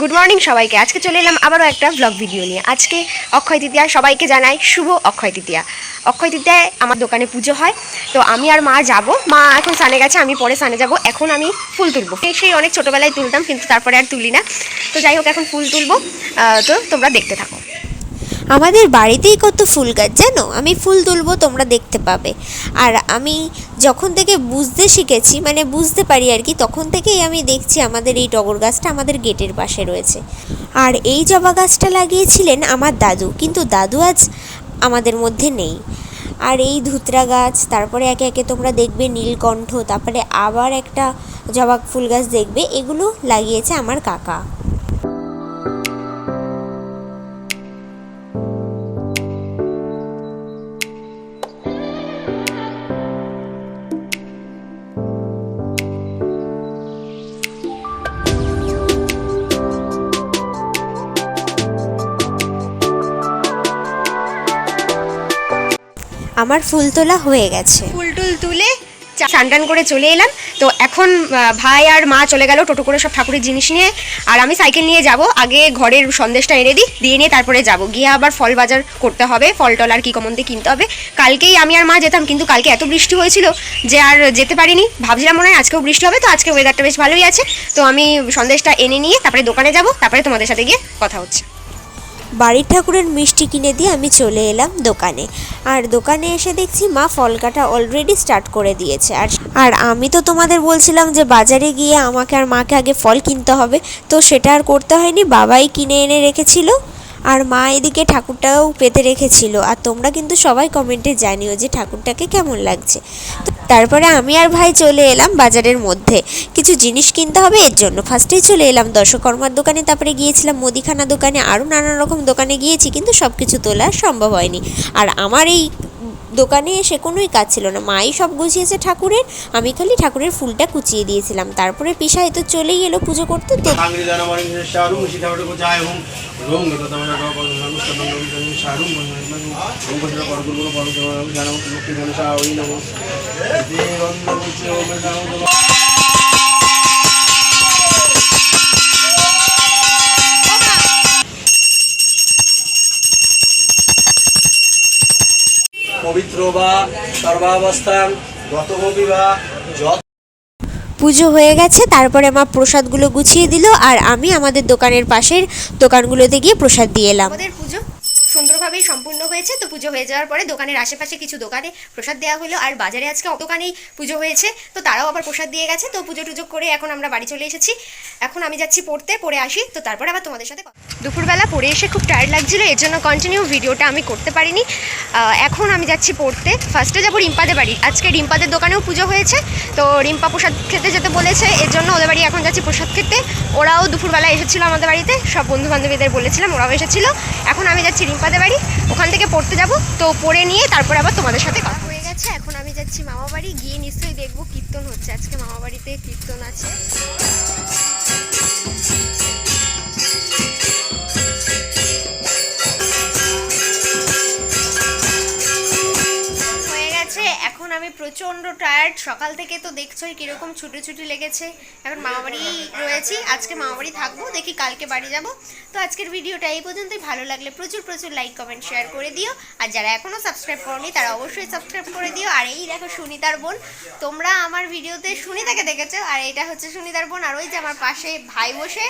Good morning সবাইকে। আজকে চলে এলাম আবারও একটা ব্লগ ভিডিও নিয়ে। আজকে অক্ষয় তৃতীয়া সবাইকে জানাই শুভ অক্ষয় তৃতীয়া। অক্ষয় তৃতীয়ায় আমার দোকানে পুজো হয়, তো আমি আর মা যাব। মা এখন সানে গেছে, আমি পরে সানে যাব। এখন আমি ফুল তুলবো। সেই অনেক ছোটোবেলায় তুলতাম, কিন্তু তারপরে আর তুলি না। তো যাই হোক, এখন ফুল তুলবো। তো তোমরা দেখতে থাকো। আমাদের বাড়িতেই কত ফুল গাছ জানো? আমি ফুল তুলবো, তোমরা দেখতে পাবে। আর আমি যখন থেকে বুঝতে শিখেছি মানে বুঝতে পারি আর কি, তখন থেকেই আমি দেখছি আমাদের এই টগর গাছটা আমাদের গেটের পাশে রয়েছে। আর এই জবা গাছটা লাগিয়েছিলেন আমার দাদু, কিন্তু দাদু আজ আমাদের মধ্যে নেই। আর এই ধুতরা গাছ, তারপরে একে একে তোমরা দেখবে নীলকণ্ঠ, তারপরে আবার একটা জবা ফুল গাছ দেখবে, এগুলো লাগিয়েছে আমার কাকা। আমার ফুল তোলা হয়ে গেছে। ফুল টুল তুলে টান করে চলে এলাম। তো এখন ভাই আর মা চলে গেল টোটো করে সব ঠাকুরের জিনিস নিয়ে। আর আমি সাইকেল নিয়ে যাব। আগে ঘরের সন্দেশটা এনে দিই। দিয়ে নিয়ে তারপরে যাব। গিয়ে আবার ফল বাজার করতে হবে। ফল টল আর কি কমনতে কিনতে হবে। কালকেই আমি আর মা যেতাম, কিন্তু কালকে এত বৃষ্টি হয়েছিল যে আর যেতে পারিনি। ভাবছিলাম মনে হয় আজকেও বৃষ্টি হবে, তো আজকে ওয়েদারটা বেশ ভালোই আছে। তো আমি সন্দেশটা এনে নিয়ে তারপরে দোকানে যাব। তারপরে তোমাদের সাথে গিয়ে কথা হচ্ছে। বাড়ির ঠাকুরের মিষ্টি কিনে দিয়ে আমি চলে এলাম দোকানে। আর দোকানে এসে দেখছি মা ফল কাটা অলরেডি স্টার্ট করে দিয়েছে। আর আর আমি তো তোমাদের বলছিলাম যে বাজারে গিয়ে আমাকে আর মাকে আগে ফল কিনতে হবে। তো সেটা আর করতে হয়নি, বাবাই কিনে এনে রেখেছিল। আর মা এদিকে ঠাকুরটাও পেতে রেখেছিল। আর তোমরা কিন্তু সবাই কমেন্টে জানিও যে ঠাকুরটাকে কেমন লাগছে। তো তারপরে আমি আর ভাই চলে এলাম বাজারের মধ্যে। কিছু জিনিস কিনতে হবে, এর জন্য ফার্স্টেই চলে এলাম দর্শকর্মার দোকানে, তারপরে গিয়েছিলাম মুদিখানা দোকানে। আরও নানান রকম দোকানে গিয়েছি, কিন্তু সব কিছু তোলা সম্ভব হয়নি। আর আমার এই দোকানে এসে কোনোই কাজ ছিল না মাই সব গুছিয়েছে ঠাকুরের আমি খালি ঠাকুরের ফুলটা কুচিয়ে দিয়েছিলাম তারপরে পিসাই তো চলেই এলো পুজো করতে তো পবিত্র বা সর্বাবস্থান গতমপি বা যত পুজো হয়ে গেছে তারপরে আমার প্রসাদগুলো গুছিয়ে দিল আর আমি আমাদের দোকানের পাশের দোকানগুলোতে গিয়ে প্রসাদ দিয়ে এলাম। আমাদের পুজো? সুন্দরভাবেই সম্পূর্ণ হয়েছে। তো পুজো হয়ে যাওয়ার পরে দোকানের আশেপাশে কিছু দোকানে প্রসাদ দেওয়া হলো। আর বাজারে আজকে দোকানেই পুজো হয়েছে। তো তারাও আবার প্রসাদ দিয়ে গেছে। তো পুজো টুজো করে এখন আমরা বাড়ি চলে এসেছি। এখন আমি যাচ্ছি পড়তে, পড়ে আসি। তো তারপরে আবার তোমাদের সাথে দুপুরবেলা পড়ে এসে খুব টায়ার্ড লাগছিল। এর জন্য কন্টিনিউ ভিডিওটা আমি করতে পারিনি। এখন আমি যাচ্ছি পড়তে। ফার্স্টে যাব রিম্পাদের বাড়ি। আজকে রিম্পাদের দোকানেও পুজো হয়েছে। তো রিম্পা প্রসাদ খেতে যেতে বলেছে। এর জন্য ওদের বাড়ি এখন যাচ্ছি প্রসাদ খেতে। ওরাও দুপুরবেলা এসেছিল আমাদের বাড়িতে। সব বন্ধু বান্ধবীদের বলেছিলাম, ওরাও এসেছিল। এখন আমি যাচ্ছি রিম্পাদের বাড়ি, ওখান থেকে পড়তে যাব। তো পড়ে নিয়ে তারপর আবার তোমাদের সাথে কথা হয়ে গেছে। এখন আমি যাচ্ছি মামা বাড়ি, গিয়ে নিশ্চয়ই দেখব কীর্তন হচ্ছে। আজকে মামা বাড়িতে কীর্তন আছে। প্রচণ্ড টায়ার্ড সকাল থেকে তো দেখছোই কীরকম ছুটি ছুটি লেগেছে। এখন মামা বাড়ি রয়েছি, আজকে মামা বাড়ি থাকব, দেখি কালকে বাড়ি যাব। তো আজকের ভিডিওটা এই পর্যন্তই, ভালো লাগলে প্রচুর প্রচুর লাইক কমেন্ট শেয়ার করে দিও। আর যারা এখনও সাবস্ক্রাইব করনি, তারা অবশ্যই সাবস্ক্রাইব করে দিও। আর এই দেখো সুনিতার বোন, তোমরা আমার ভিডিওতে সুনিতাকে দেখেছ। আর এটা হচ্ছে সুনিতার বোন, আর ওই যে আমার পাশে ভাই বসে।